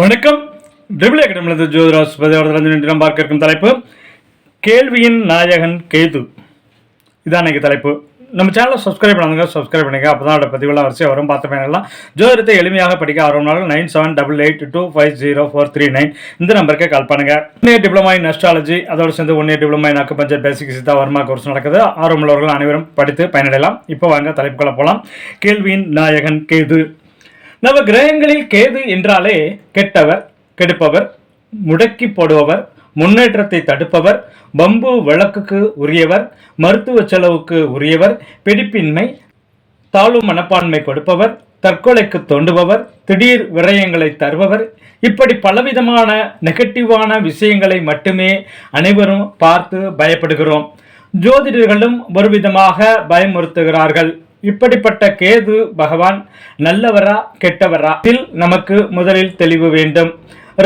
வணக்கம். டிபிள் அகாடமியிலிருந்து ஜோதிராஜ் பதிவாளர் இன்று நாம் பார்க்க இருக்கும் தலைப்பு கேள்வியின் நாயகன் கேது. இதான் இன்னைக்கு தலைப்பு. நம்ம சேனலை சப்ஸ்கிரைப் பண்ணுங்க சப்ஸ்கிரைப் பண்ணுங்க. அப்போ தான் அதோட பதிவுலாம் வரிசையாக வரும். பார்த்து பயனெல்லாம் ஜோதிடத்தை எளிமையாக படிக்க ஆர்வம்னாலும் nine seven double eight two five zero four three nine இந்த நம்பருக்கு கால் பண்ணுங்க. One year diploma in astrology அதோடு சேர்ந்து one year diploma in acupuncture basic Siddha Varma course நடக்குது. ஆர்வமுள்ளவர்கள் அனைவரும் படித்து பயனடையலாம். இப்போ வாங்க தலைப்புக்குள்ள போகலாம் கேள்வியின் நாயகன் கேது. நவ கிரகங்களில் கேது என்றாலே கெட்டவர் கெடுப்பவர் முடக்கி போடுபவர் முன்னேற்றத்தை தடுப்பவர் பம்பு வழக்குக்கு உரியவர் மருத்துவ செலவுக்கு உரியவர் பிடிப்பின்மை தாழ்வு மனப்பான்மை கொடுப்பவர் தற்கொலைக்கு தோண்டுபவர் திடீர் விரயங்களை தருபவர் இப்படி பலவிதமான நெகட்டிவான விஷயங்களை மட்டுமே அனைவரும் பார்த்து பயப்படுகிறோம். ஜோதிடர்களும் ஒருவிதமாக பயமுறுத்துகிறார்கள். இப்படிப்பட்ட கேது பகவான் நல்லவரா கெட்டவரா? இதில் நமக்கு முதலில் தெளிவு வேண்டும்.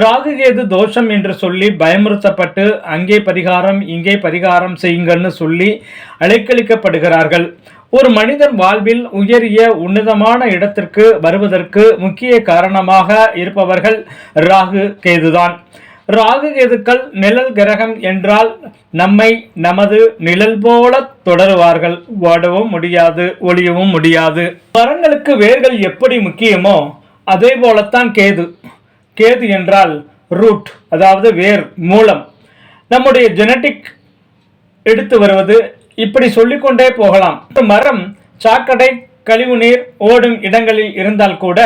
ராகு கேது தோஷம் என்று சொல்லி பயமுறுத்தப்பட்டு அங்கே பரிகாரம் இங்கே பரிகாரம் செய்யுங்கன்னு சொல்லி அலைக்கழிக்கப்படுகிறார்கள். ஒரு மனிதன் வாழ்வில் உயரிய உன்னதமான இடத்திற்கு வருவதற்கு முக்கிய காரணமாக இருப்பவர்கள் ராகு கேதுதான். ராகு கேதுக்கள் நிழல் கிரகம் என்றால் நம்மை நமது நிழல் போல தொடருவார்கள். ஓடவும் முடியாது ஒளியவும் முடியாது. மரங்களுக்கு வேர்கள் எப்படி முக்கியமோ அதே போலத்தான் கேது. கேது என்றால் ரூட் அதாவது வேர் மூலம். நம்முடைய ஜெனட்டிக் எடுத்து வருவது இப்படி சொல்லிக்கொண்டே போகலாம். மரம் சாக்கடை கழிவுநீர் ஓடும் இடங்களில் இருந்தால் கூட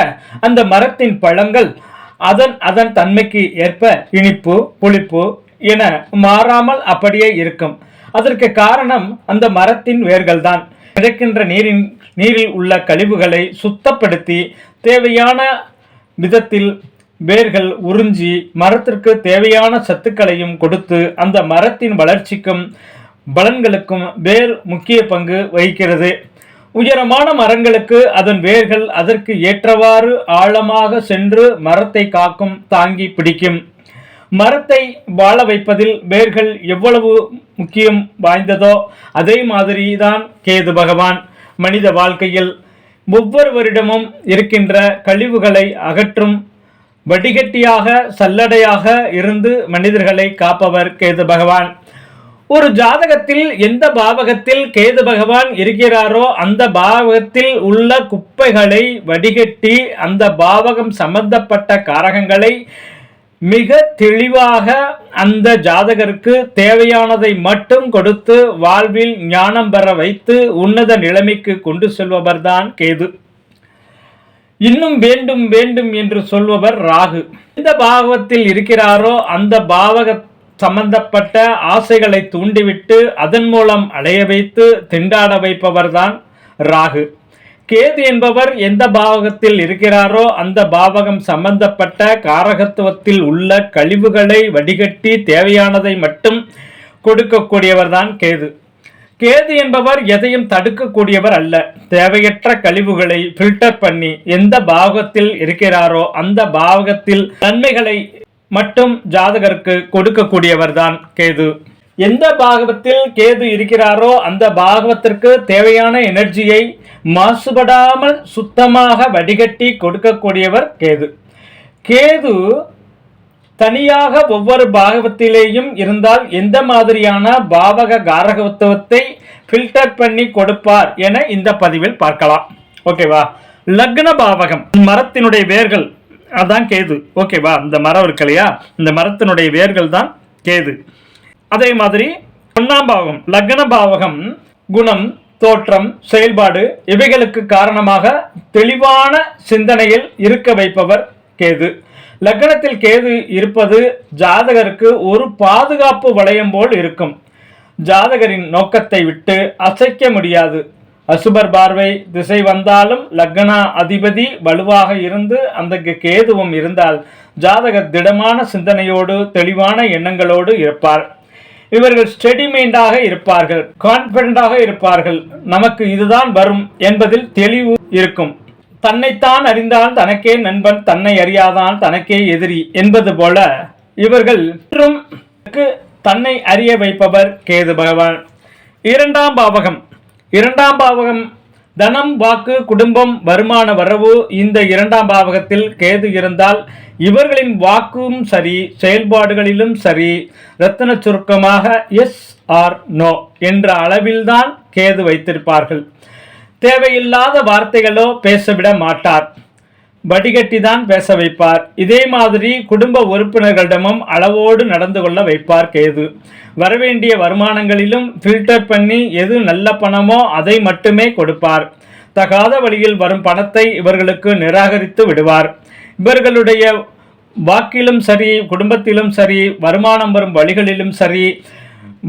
அந்த மரத்தின் பழங்கள் அதன் அதன் தன்மைக்கு ஏற்ப இனிப்பு புளிப்பு என மாறாமல் அப்படியே இருக்கும். அதற்கு காரணம் அந்த மரத்தின் வேர்கள் தான் கிடைக்கின்ற நீரின் நீரில் உள்ள கழிவுகளை சுத்தப்படுத்தி தேவையான விதத்தில் வேர்கள் உறிஞ்சி மரத்திற்கு தேவையான சத்துக்களையும் கொடுத்து அந்த மரத்தின் வளர்ச்சிக்கும் பலன்களுக்கும் வேர் முக்கிய பங்கு வகிக்கிறது. உயரமான மரங்களுக்கு அதன் வேர்கள் அதற்கு ஏற்றவாறு ஆழமாக சென்று மரத்தை காக்கும் தாங்கி பிடிக்கும். மரத்தை வாழ வைப்பதில் வேர்கள் எவ்வளவு முக்கியம் வாய்ந்ததோ அதே மாதிரி தான் கேது பகவான். மனித வாழ்க்கையில் ஒவ்வொருவரிடமும் இருக்கின்ற கழிவுகளை அகற்றும் வடிகட்டியாக சல்லடையாக இருந்து மனிதர்களை காப்பவர் கேது பகவான். ஒரு ஜாதகத்தில் எந்த பாவகத்தில் கேது பகவான் இருக்கிறாரோ அந்த பாவகத்தில் உள்ள குப்பைகளை வடிகட்டி அந்த பாவகம் சம்பந்தப்பட்ட காரகங்களை மிக தெளிவாக அந்த ஜாதகருக்கு தேவையானதை மட்டும் கொடுத்து வாழ்வில் ஞானம் பெற வைத்து உன்னத நிலைமைக்கு கொண்டு செல்பவர்தான் கேது. இன்னும் வேண்டும் வேண்டும் என்று சொல்பவர் ராகு. எந்த பாவகத்தில் இருக்கிறாரோ அந்த பாவக சம்பந்தப்பட்ட ஆசைகளை தூண்டிவிட்டு அதன் மூலம் அடைய வைத்து திண்டாட வைப்பவர்தான் ராகு. கேது என்பவர் எந்த பாவகத்தில் இருக்கிறாரோ அந்த பாவகம் சம்பந்தப்பட்ட காரகத்துவத்தில் உள்ள கழிவுகளை வடிகட்டி தேவையானதை மட்டும் கொடுக்கக்கூடியவர்தான் கேது. கேது என்பவர் எதையும் தடுக்கக்கூடியவர் அல்ல. தேவையற்ற கழிவுகளை ஃபில்டர் பண்ணி எந்த பாவகத்தில் இருக்கிறாரோ அந்த பாவகத்தில் நன்மைகளை மட்டும் ஜாதகருக்கு கொடுக்கக்கூடியவர் தான் கேது. எந்த பாகவத்தில் கேது இருக்கிறாரோ அந்த பாகவத்திற்கு தேவையான எனர்ஜியை மாசுபடாமல் சுத்தமாக வடிகட்டி கொடுக்கக்கூடியவர் கேது. கேது தனியாக ஒவ்வொரு பாகவத்திலேயும் இருந்தால் எந்த மாதிரியான பாவக காரகத்துவத்தை ஃபில்டர் பண்ணி கொடுப்பார் என இந்த பதிவில் பார்க்கலாம். ஓகேவா லக்ன பாவகம். மரத்தினுடைய வேர்கள் அதான் கேது. ஓகேவா இந்த மரம் இருக்கு இல்லையா? இந்த மரத்தினுடைய வேர்கள் தான் கேது. அதே மாதிரி ஒன்னாம் பாவகம் லக்ன பாவகம் குணம் தோற்றம் செயல்பாடு இவைகளுக்கு காரணமாக தெளிவான சிந்தனையில் இருக்க வைப்பவர் கேது. லக்னத்தில் கேது இருப்பது ஜாதகருக்கு ஒரு பாதுகாப்பு வளையம் போல் இருக்கும். ஜாதகரின் நோக்கத்தை விட்டு அசைக்க முடியாது. அசுபர் பார்வை திசை வந்தாலும் லக்னா அதிபதி வலுவாக இருந்து அந்த கேதுவும் இருந்தால் ஜாதகர் திடமான சிந்தனையோடு தெளிவான எண்ணங்களோடு இருப்பார். இவர்கள் ஸ்டெடி மைண்டாக இருப்பார்கள் கான்பிடண்டாக இருப்பார்கள். நமக்கு இதுதான் வரும் என்பதில் தெளிவு இருக்கும். தன்னைத்தான் அறிந்தான் தனக்கே நண்பன் தன்னை அறியாதான் தனக்கே எதிரி என்பது போல இவர்கள் தன்னை அறிய வைப்பவர் கேது பகவான். இரண்டாம் பாவகம். இரண்டாம் பாவகம் தனம் வாக்கு குடும்பம் வருமான வரவு இந்த இரண்டாம் பாவகத்தில் கேது இருந்தால் இவர்களின் வாக்கும் சரி செயல்பாடுகளிலும் சரி ரத்தன சுருக்கமாக எஸ் ஆர் நோ என்ற அளவில்தான் கேது வைத்திருப்பார்கள். தேவையில்லாத வார்த்தைகளோ பேசவிட மாட்டார். வடிகட்டி தான் பேச வைப்பார். இதே மாதிரி குடும்ப உறுப்பினர்களிடமும் அளவோடு நடந்து கொள்ள வைப்பார் கேது. வரவேண்டிய வருமானங்களிலும் ஃபில்டர் பண்ணி எது நல்ல பணமோ அதை மட்டுமே கொடுப்பார். தகாத வழியில் வரும் பணத்தை இவர்களுக்கு நிராகரித்து விடுவார். இவர்களுடைய வாக்கிலும் சரி குடும்பத்திலும் சரி வருமானம் வரும் வழிகளிலும் சரி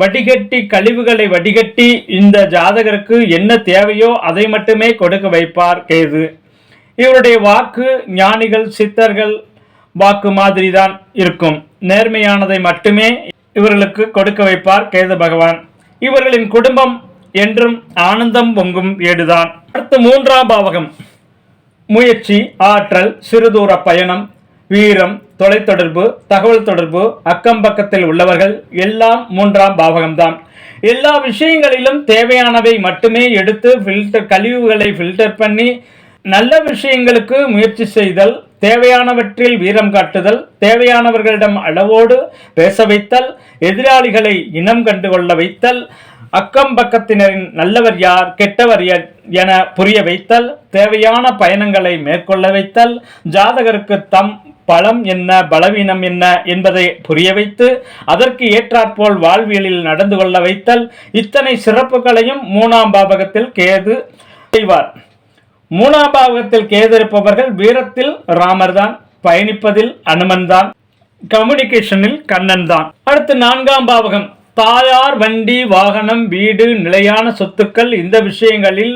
வடிகட்டி கழிவுகளை வடிகட்டி இந்த ஜாதகருக்கு என்ன தேவையோ அதை மட்டுமே கொடுக்க வைப்பார் கேது. இவருடைய வாக்கு ஞானிகள் சித்தர்கள் வாக்கு மாதிரி தான் இருக்கும். நேர்மையானதை மட்டுமே இவர்களுக்கு கொடுக்க வைப்பார் கேது பகவான். இவர்களின் குடும்பம் என்றும் ஆனந்தம் பொங்கும் ஏடுதான். அடுத்து மூன்றாம் பாவகம். முயற்சி ஆற்றல் சிறுதூர பயணம் வீரம் தொலைத்தொடர்பு தகவல் தொடர்பு அக்கம் பக்கத்தில் உள்ளவர்கள் எல்லாம் மூன்றாம் பாவகம்தான். எல்லா விஷயங்களிலும் தேவையானவை மட்டுமே எடுத்து ஃபில்டர் கழிவுகளை ஃபில்டர் பண்ணி நல்ல விஷயங்களுக்கு முயற்சி செய்தல் தேவையானவற்றில் வீரம் காட்டுதல் தேவையானவர்களிடம் அளவோடு பேச வைத்தல் எதிராளிகளை இனம் கண்டுகொள்ள வைத்தல் அக்கம் பக்கத்தினரின் நல்லவர் யார் கெட்டவர் யார் என புரிய வைத்தல் தேவையான பயணங்களை மேற்கொள்ள வைத்தல் ஜாதகருக்கு தம் பலம் என்ன பலவீனம் என்ன என்பதை புரிய வைத்து அதற்கு ஏற்றாற்போல் வாழ்வியலில் நடந்து கொள்ள வைத்தல் இத்தனை சிறப்புகளையும் மூணாம் பாபகத்தில் கேது செய்வார். மூணாம் பாவகத்தில் கேதிருப்பவர்கள் வீரத்தில் ராமர் தான் பயணிப்பதில் அனுமன் தான் கம்யூனிகேஷனில் கண்ணன் தான் அடுத்து நான்காம் பாவகம் தாயார் வண்டி வாகனம் வீடு நிலையான சொத்துக்கள் இந்த விஷயங்களில்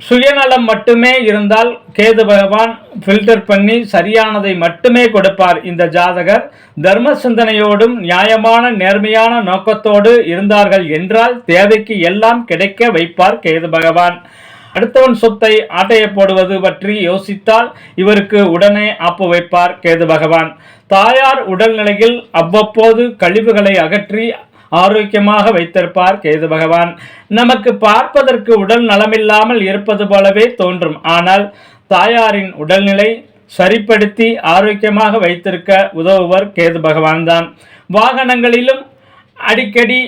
சுயநலம் மட்டுமே இருந்தால் கேது பகவான் ஃபில்டர் பண்ணி சரியானதை மட்டுமே கொடுப்பார். இந்த ஜாதகர் தர்ம சிந்தனையோடும் நியாயமான நேர்மையான நோக்கத்தோடு இருந்தார்கள் என்றால் தேவைக்கு எல்லாம் கிடைக்க வைப்பார் கேது பகவான். அடுத்தவன் சொத்தை ஆட்டைய போடுவது பற்றி யோசித்தால் இவருக்கு உடனே ஆப்பு வைப்பார் கேது பகவான். தாயார் உடல்நிலையில் அவ்வப்போது கழிவுகளை அகற்றி ஆரோக்கியமாக வைத்திருப்பார் கேது பகவான். நமக்கு பார்ப்பதற்கு உடல் நலமில்லாமல் இருப்பது போலவே தோன்றும். ஆனால் தாயாரின் உடல்நிலை சரிப்படுத்தி ஆரோக்கியமாக வைத்திருக்க உதவுவர் கேது பகவான் தான் வாகனங்களிலும் அடிக்கடி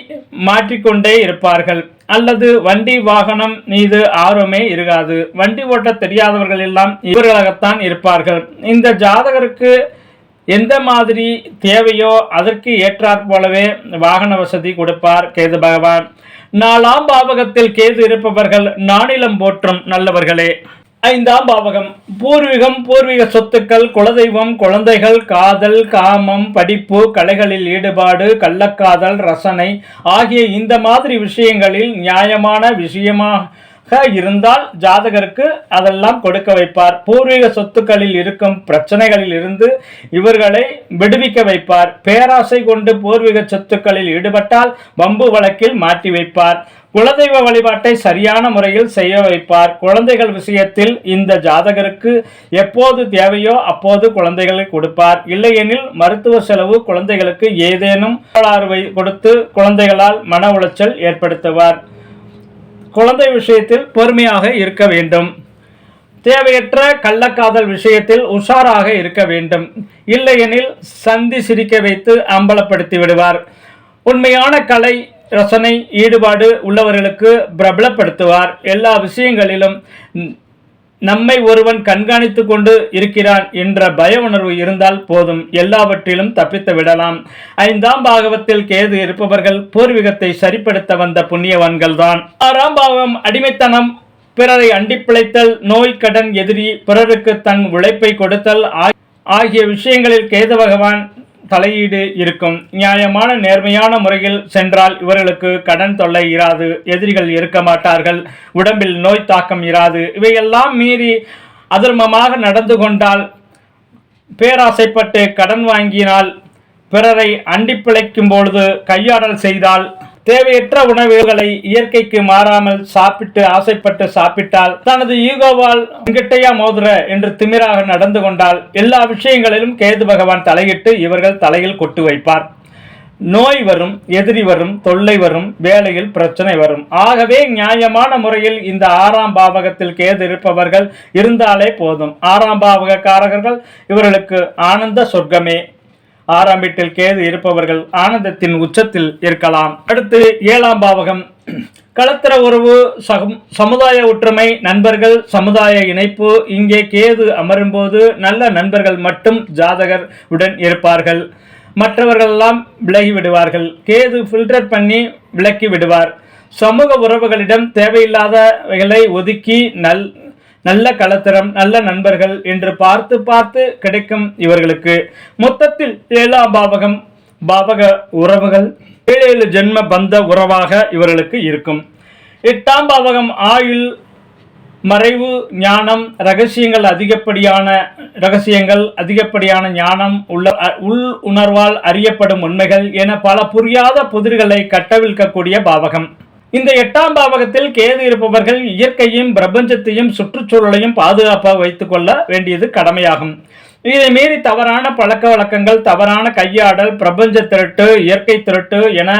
மாற்றிக்கொண்டே இருப்பார்கள். அல்லது வண்டி வாகனம் மீது ஆர்வமே இருக்காது. வண்டி ஓட்ட தெரியாதவர்கள் எல்லாம் இவர்களாகத்தான் இருப்பார்கள். இந்த ஜாதகருக்கு எந்த மாதிரி தேவையோ அதற்கு ஏற்றாற் போலவே வாகன வசதி கொடுப்பார் கேது பகவான். நாலாம் பாவகத்தில் கேது இருப்பவர்கள் நானிலம் போற்றும் நல்லவர்களே. ஐந்தாம் பாவகம். பூர்வீகம் பூர்வீக சொத்துக்கள் குலதெய்வம் குழந்தைகள் காதல் காமம் படிப்பு கலைகளில் ஈடுபாடு கள்ளக்காதல் ரசனை ஆகிய இந்த மாதிரி விஷயங்களில் நியாயமான விஷயமாக இருந்தால் ஜாதகருக்கு அதெல்லாம் கொடுக்க வைப்பார். பூர்வீக சொத்துக்களில் இருக்கும் பிரச்சனைகளில் இருந்து இவர்களை விடுவிக்க வைப்பார். பேராசை கொண்டு பூர்வீக சொத்துக்களில் ஈடுபட்டால் வம்பு வழக்கில் மாற்றி வைப்பார். குலதெய்வ வழிபாட்டை சரியான முறையில் செய்ய வைப்பார். குழந்தைகள் விஷயத்தில் இந்த ஜாதகருக்கு எப்போது தேவையோ அப்போது குழந்தைகளை கொடுப்பார். இல்லையெனில் மருத்துவ செலவு குழந்தைகளுக்கு ஏதேனும் வரலாறுவை கொடுத்து குழந்தைகளால் மன உளைச்சல் ஏற்படுத்துவார். குழந்தை விஷயத்தில் பொறுமையாக இருக்க வேண்டும். தேவையற்ற கள்ளக்காதல் விஷயத்தில் உஷாராக இருக்க வேண்டும். இல்லையெனில் சந்தி சிரிக்க வைத்து அம்பலப்படுத்தி விடுவார். உண்மையான கலை ரசனை ஈடுபாடு உள்ளவர்களுக்கு பிரபலப்படுத்துவார். எல்லா விஷயங்களிலும் நம்மை ஒருவன் கண்காணித்து கொண்டு இருக்கிறான் என்ற பய உணர்வு இருந்தால் போதும். எல்லாவற்றிலும் தப்பித்து விடலாம். ஐந்தாம் பாகவத்தில் கேது இருப்பவர்கள் பூர்வீகத்தை சரிப்படுத்த வந்த புண்ணியவான்கள் தான் ஆறாம் பாகம் அடிமைத்தனம். பிறரை அண்டிப்பிழைத்தல் நோய் கடன் எதிரி பிறருக்கு தன் உழைப்பை கொடுத்தல் ஆகிய விஷயங்களில் கேது பகவான் தலையீடு இருக்கும். நியாயமான நேர்மையான முறையில் சென்றால் இவர்களுக்கு கடன் தொல்லை இராது எதிரிகள் இருக்க மாட்டார்கள் உடம்பில் நோய் தாக்கம் இராது. இவையெல்லாம் மீறி அதர்மமாக நடந்து கொண்டால் பேராசைப்பட்டு கடன் வாங்கினால் பிறரை அண்டி பிழைக்கும் பொழுது கையாடல் செய்தால் தேவையற்ற உணவுகளை இயற்கைக்கு மாறாமல் சாப்பிட்டு ஆசைப்பட்டு சாப்பிட்டால் தனது ஈகோவால் கிட்டையா மோதுர என்று திமிராக நடந்து கொண்டால் எல்லா விஷயங்களிலும் கேது பகவான் தலையிட்டு இவர்கள் தலையில் கொட்டு வைப்பார். நோய் வரும் எதிரி வரும் தொல்லை வரும் வேலையில் பிரச்சனை வரும். ஆகவே நியாயமான முறையில் இந்த ஆறாம் பாவகத்தில் கேது இருப்பவர்கள் இருந்தாலே போதும். ஆறாம் பாவக காரகர்கள் இவர்களுக்கு ஆனந்த சொர்க்கமே. ஆறாம் வீட்டில் கேது இருப்பவர்கள் ஆனந்தத்தின் உச்சத்தில் இருக்கலாம். அடுத்து ஏழாம் பாவகம். களத்திர உறவு சகும் சமுதாய ஒற்றுமை நண்பர்கள் சமுதாய இணைப்பு இங்கே கேது அமரும்போது நல்ல நண்பர்கள் மட்டும் ஜாதகர் உடன் இருப்பார்கள். மற்றவர்களெல்லாம் விலகி விடுவார்கள். கேது ஃபில்டர் பண்ணி விலக்கி விடுவார். சமூக உறவுகளிடம் தேவையில்லாதவைகளை ஒதுக்கி நல் நல்ல கலத்தரம் நல்ல நண்பர்கள் என்று பார்த்து பார்த்து கிடைக்கும் இவர்களுக்கு. மொத்தத்தில் ஏழாம் பாவகம் பாவக உறவுகள் ஏழு ஏழு ஜென்ம பந்த உறவாக இவர்களுக்கு இருக்கும். எட்டாம் பாவகம் ஆயுள் மறைவு ஞானம் ரகசியங்கள் அதிகப்படியான ரகசியங்கள் அதிகப்படியான ஞானம் உள்ள அ- உள் உணர்வால் அறியப்படும் உண்மைகள் என பல புரியாத புதிர்களை கட்டவிழ்க்கக்கூடிய பாவகம். இந்த எட்டாம் பாவகத்தில் கேது இருப்பவர்கள் இயற்கையும் பிரபஞ்சத்தையும் சுற்றுச்சூழலையும் பாதுகாப்பாக வைத்துக் கொள்ள வேண்டியது கடமையாகும். இதை மீறி தவறான பழக்க வழக்கங்கள் தவறான கையாடல் பிரபஞ்ச திருட்டு இயற்கை திருட்டு என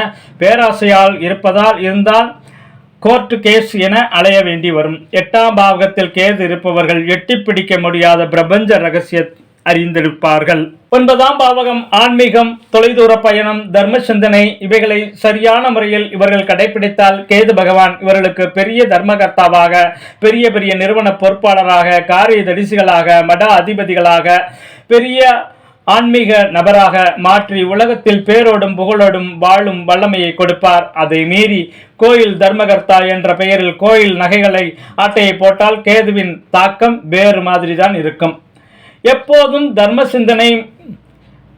பேராசையால் இருப்பதால் இருந்தால் கோர்ட் கேஸ் என அலைய வேண்டி வரும். எட்டாம் பாவகத்தில் கேது இருப்பவர்கள் எட்டி பிடிக்க முடியாத பிரபஞ்ச ரகசிய அறிந்திருப்பார்கள் ஒன்பதாம் பாவகம் ஆன்மீகம் தொலைதூர பயணம் தர்ம சிந்தனை இவைகளை சரியான முறையில் இவர்கள் கடைபிடித்தால் கேது பகவான் இவர்களுக்கு பெரிய தர்மகர்த்தாவாக பெரிய பெரிய நிறுவன பொறுப்பாளராக காரிய தரிசிகளாக மட அதிபதிகளாக பெரிய ஆன்மீக நபராக மாற்றி உலகத்தில் பேரோடும் புகழோடும் வாழும் வல்லமையை கொடுப்பார். அதை மீறி கோயில் தர்மகர்த்தா என்ற பெயரில் கோயில் நகைகளை ஆட்டையை போட்டால் கேதுவின் தாக்கம் வேறு மாதிரி தான் இருக்கும். எப்போதும் தர்ம சிந்தனை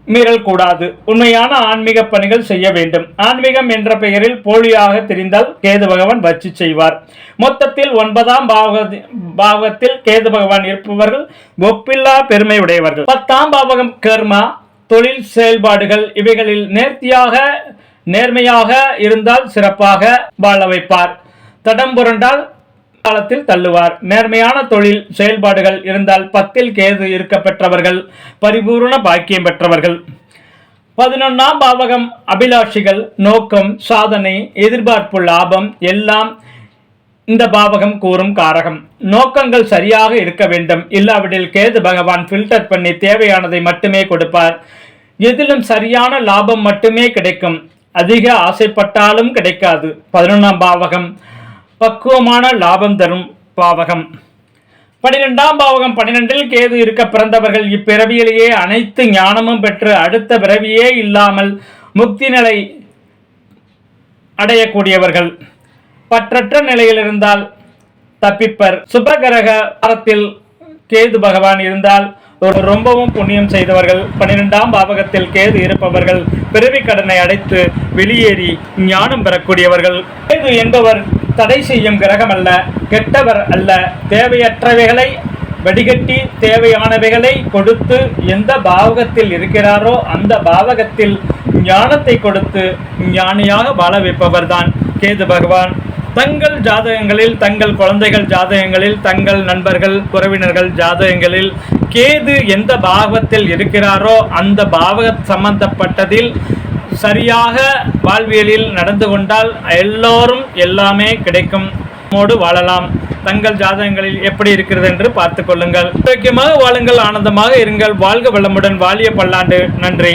மீறல் கூடாது. உண்மையான ஆன்மீக பணிகள் செய்ய வேண்டும். ஆன்மீகம் என்ற பெயரில் போலியாக தெரிந்தால் கேது பகவான் வச்சு செய்வார். மொத்தத்தில் ஒன்பதாம் பாவக பாவகத்தில் கேது பகவான் இருப்பவர்கள் ஒப்பில்லா பெருமை உடையவர்கள் பத்தாம் பாவகம் கர்மா தொழில் செயல்பாடுகள் இவைகளில் நேர்த்தியாக நேர்மையாக இருந்தால் சிறப்பாக வாழ வைப்பார். தடம் புரண்டால் காலத்தில் தள்ளுவார். நேர்மையான தொழில் செயல்பாடுகள் இருந்தால் பத்தில் கேது இருக்க பெற்றவர்கள் பரிபூர்ண பாக்கியம் பெற்றவர்கள். பதினொன்னாம் பாவகம் அபிலாஷிகள் நோக்கம் சாதனை எதிர்பார்ப்பு லாபம் எல்லாம் இந்த பாவகம் கூறும் காரகம். நோக்கங்கள் சரியாக இருக்க வேண்டும். இல்லாவிடில் கேது பகவான் ஃபில்டர் பண்ணி தேவையானதை மட்டுமே கொடுப்பார். எதிலும் சரியான லாபம் மட்டுமே கிடைக்கும். அதிக ஆசைப்பட்டாலும் கிடைக்காது. பதினொன்றாம் பாவகம் பக்குவமான லாபம் தரும் பாவகம். பனிரெண்டாம் பாவகம் பன்னிரெண்டில் கேது இருக்க பிறந்தவர்கள் இப்பிறவியிலேயே அனைத்து ஞானமும் பெற்று அடுத்த பிறவியே இல்லாமல் முக்தி நிலை அடையக்கூடியவர்கள். பற்றற்ற நிலையில் இருந்தால் தப்பிப்பர். சுபகரக வாரத்தில் கேது பகவான் இருந்தால் ரொம்பவும் புண்ணியம் செய்தவர்கள் பன்னிரெண்டாம் பாவகத்தில் கேது இருப்பவர்கள் பிறவி கடனை அடைத்து வெளியேறி ஞானம் பெறக்கூடியவர்கள். கேது என்பவர் தடை செய்யும் கிரகம் அல்ல கெட்டவர் அல்ல. தேவையற்றவைகளை வடிகட்டி தேவையானவைகளை கொடுத்து எந்த பாவகத்தில் இருக்கிறாரோ அந்த பாவகத்தில் ஞானத்தை கொடுத்து ஞானியாக வாழ வைப்பவர்தான் கேது பகவான். தங்கள் ஜாதகங்களில் தங்கள் குழந்தைகள் ஜாதகங்களில் தங்கள் நண்பர்கள் உறவினர்கள் ஜாதகங்களில் கேது எந்த பாவத்தில் இருக்கிறாரோ அந்த பாவக சம்பந்தப்பட்டதில் சரியாக வாழ்வியலில் நடந்து கொண்டால் எல்லோரும் எல்லாமே கிடைக்கும் மோடு வாழலாம். தங்கள் ஜாதகங்களில் எப்படி இருக்கிறது என்று பார்த்துக் கொள்ளுங்கள். ஆரோக்கியமாக வாழுங்கள் ஆனந்தமாக இருங்கள். வாழ்க வளமுடன் வாழிய பல்லாண்டு. நன்றி.